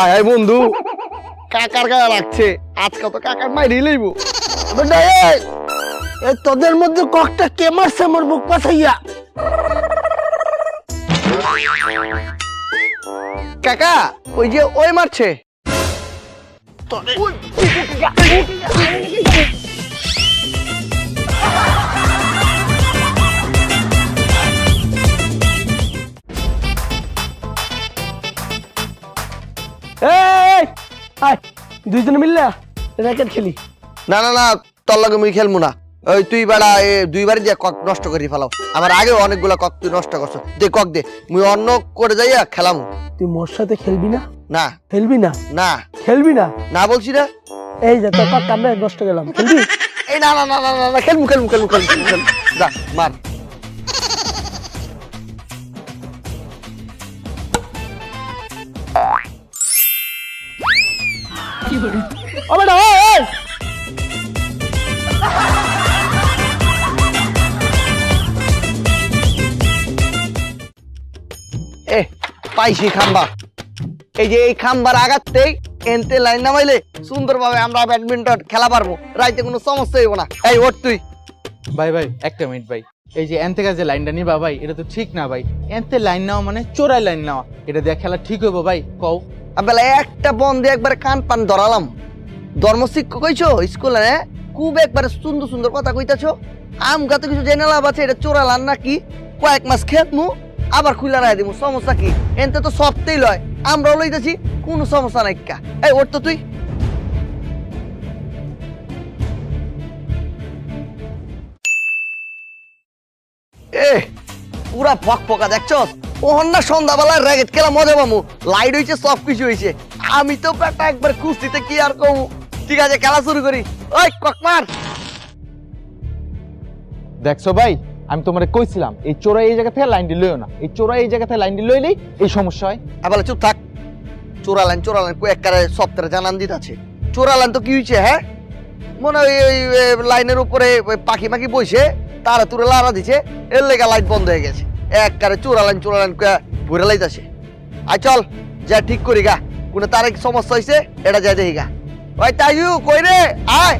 আয় আয় বন্ধু। কাকার গায়ে লাগছে। আজকে তো কাকার মাইরি লইব। বেটা এই এই তোদের মধ্যে ককটা কে মারছে আমার বুক পাছাইয়া কাকা, ওই যে ওই মারছে। এই আয় দুইজনে মিললে র্যাকেট খেলি। না না না তোর লগে মুই খেলব না। ওই তুই বেড়া এ দুইবার যে কক নষ্ট করি ফেলাও। আমার আগে অনেকগুলা কক তুই নষ্ট করছ। দে কক দে মুই অন্য করে যাইয়া খেলাম। তুই মোর সাথে খেলবি না? না। খেলবি না? না। খেলবি না? না বলছি না এই যে তোর কক কামড়ে নষ্ট গেলাম। খেলবি? এই না না না না না, খেলব খেলব খেলব, খেলব যা মার। ও বেটা ওই এ পাইছি খাম্বা। এই যে এই খাম্বার আঘাততেই এনতে লাইন নামাইলে সুন্দরভাবে আমরা ব্যাডমিন্টন খেলা পারব। রাইতে কোনো সমস্যা হইব না। এই ওঠ তুই। ভাই ভাই একটা মিনিট ভাই। এই যে এন থেকে যে লাইনটা নিবা ভাই এটা তো ঠিক না ভাই। এনতে লাইন নেওয়া মানে চোরাই লাইন নেওয়া। এটা দিয়ে খেলা ঠিক হইব ভাই কও। আবেলা একটা বন দিয়ে একবার কান পান ধরালাম। ধর্ম শিক্ষক কইছো, স্কুলে খুব একবারে সুন্দর সুন্দর কথা কইতাছো। আম গাতে কিছু জেনে লাভ আছে, এটা চোরালান নাকি? কয়েক মাস খেতমু, আবার খুলে রায় দিমু। সমস্যা কি? এনতে তো সবতেই লয়। আমরাও লইতেছি, কোনো সমস্যা নাই কা। এই ওর তো তুই। এ পুরা ফক ফকা দেখছস? ওহন না সন্ধ্যাবেলায় র্যাকেট খেলা মজা পামু। লাইট হইছে সব কিছু হইছে। আমি তো পেটা একবার খুশিতে কি আর কমু। ঠিক আছে খেলা শুরু করি। ওই ককমার দেখছ ভাই আমি তোমারে কইছিলাম এই চোরাই এই জায়গা থেকে লাইনটি লইও না। এই চোরাই এই জায়গা থেকে লাইনটি লইলেই এই সমস্যা হয়। আবার চুপ থাক। চোরালান চোরালান কয়েক কারে সপ্তাহে জানান দিতে আছে। চোরা লাইন তো কি হয়েছে হ্যাঁ? মনে হয় ওই লাইনের উপরে পাখি মাখি বসে তারা তুলে লাড়া দিছে এর লেগা লাইট বন্ধ হয়ে গেছে। এক কারে চোরালান চোরালান কয়ে ভরে লাইতাছে। আয় চল যা ঠিক করি গা। কোনো তার সমস্যা হয়েছে এটা যা দেখি গা। ওই তাইউ কই রে? আয়।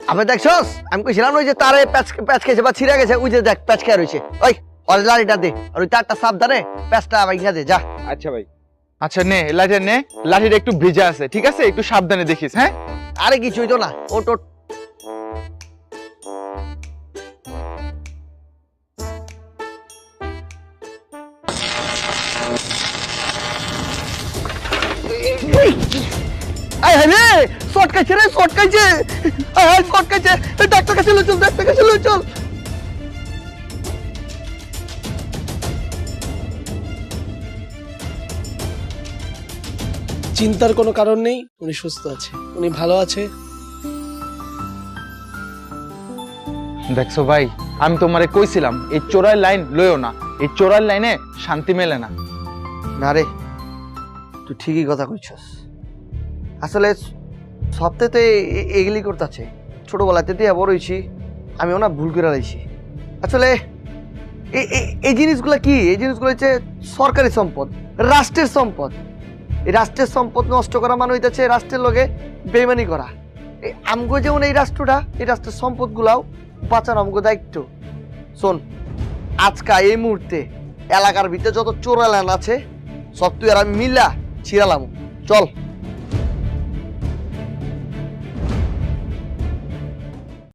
আমি দেখছস? আমি কইছিলাম ওই যে তারে প্যাচ প্যাচ খেয়েছে বা ছিঁড়ে গেছে ওই যে দেখ প্যাচ খেয়ে রয়েছে ওই ওর লাড়িটা দে। আর ওই তারটা সাবধানে প্যাচটা ভাঙিয়া দে যা। আচ্ছা ভাই। আচ্ছা নে লাঠিটা নে। লাঠিটা একটু ভেজা আছে ঠিক আছে? একটু সাবধানে দেখিস হ্যাঁ? আরে কিছুই তো না। ওট ওট। আয় রে রে আয় ডাক্তার কাছে লই চল ডাক্তার কাছে লই চল। চিন্তার কোনো কারণ নেই উনি সুস্থ আছে উনি ভালো আছে। দেখছ ভাই আমি তোমারে কইছিলাম এই চোরাই লাইন লইও না এই চোরাই লাইনে শান্তি মেলে না। না রে তুই ঠিকই কথা কইছস। আসলে সপ্তাহে তো এগুলি করতেছে ছোটবেলাতে দিয়ে বড় হয়েছি আমিও না ভুল করে রয়েছি আসলে এই জিনিসগুলো কি? এই জিনিসগুলো হচ্ছে সরকারি সম্পদ, রাষ্ট্রের সম্পদ। এই রাষ্ট্রের সম্পদ নষ্ট করা মানে হইতেছে রাষ্ট্রের লগে বেইমানি করা। এই আমগো যেমন এই রাষ্ট্রটা, এই রাষ্ট্রের সম্পদগুলাও বাঁচানো আমগো দায়িত্ব। শোন, আজকা এই মুহূর্তে এলাকার ভিতরে যত চোরালান আছে, সব তুই আর আমি মিলা ছিড়ালাম। চল।